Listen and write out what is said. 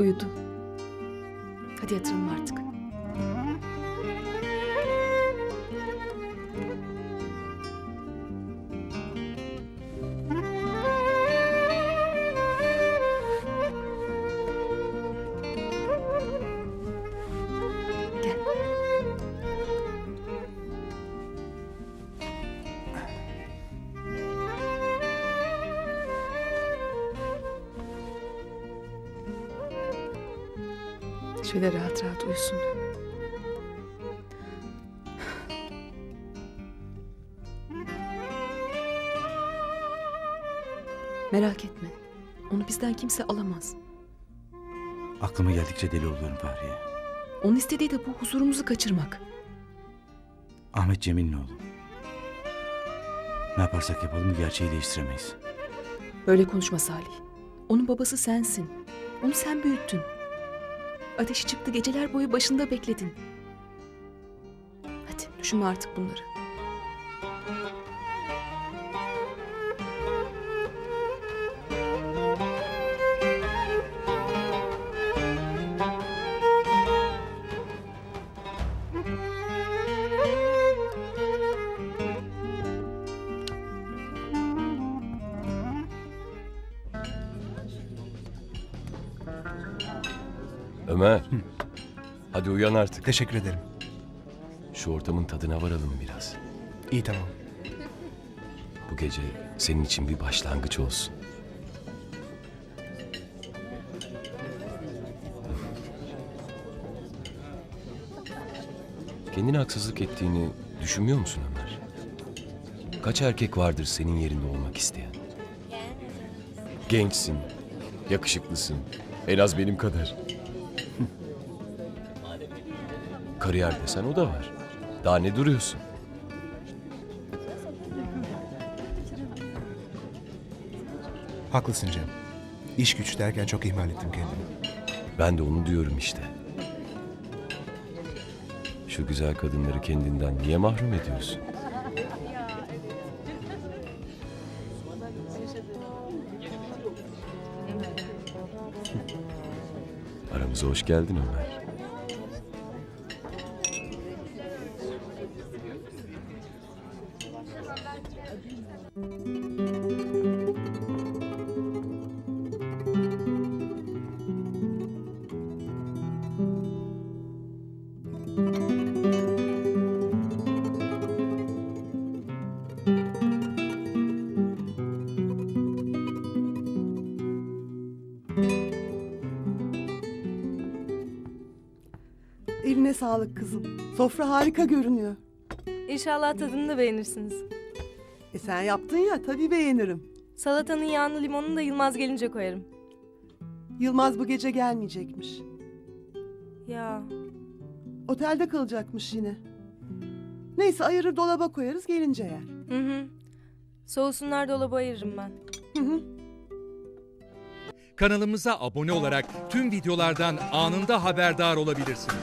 Uyudu. Hadi yatıralım artık. Şöyle rahat rahat uyusun. Merak etme. Onu bizden kimse alamaz. Aklıma geldikçe deli oluyorum Fahriye. Onun istediği de bu huzurumuzu kaçırmak. Ahmet Cemil'in oğlu. Ne yaparsak yapalım gerçeği değiştiremeyiz. Böyle konuşma Salih. Onun babası sensin. Onu sen büyüttün. Ateşi çıktı geceler boyu başında bekledin. Hadi düşünme artık bunları. Ömer. Hadi uyan artık. Teşekkür ederim. Şu ortamın tadına varalım biraz. İyi tamam. Bu gece senin için bir başlangıç olsun. Kendine haksızlık ettiğini düşünmüyor musun Ömer? Kaç erkek vardır senin yerinde olmak isteyen? Gençsin, yakışıklısın, en az benim kadar. Kariyer desen o da var. Daha ne duruyorsun? Haklısın Cem. İş güç derken çok ihmal ettim kendimi. Ben de onu diyorum işte. Şu güzel kadınları kendinden niye mahrum ediyorsun? Aramıza hoş geldin Ömer. Eline sağlık kızım. Sofra harika görünüyor. İnşallah tadını da beğenirsiniz. E sen yaptın ya tabii beğenirim. Salatanın yağını limonunu da Yılmaz gelince koyarım. Yılmaz bu gece gelmeyecekmiş. Ya Otelde kalacakmış yine. Neyse ayırır dolaba koyarız gelince yer. hı hı. Soğusunlar dolaba ayırırım ben. Hı hı. Kanalımıza abone olarak tüm videolardan anında haberdar olabilirsiniz.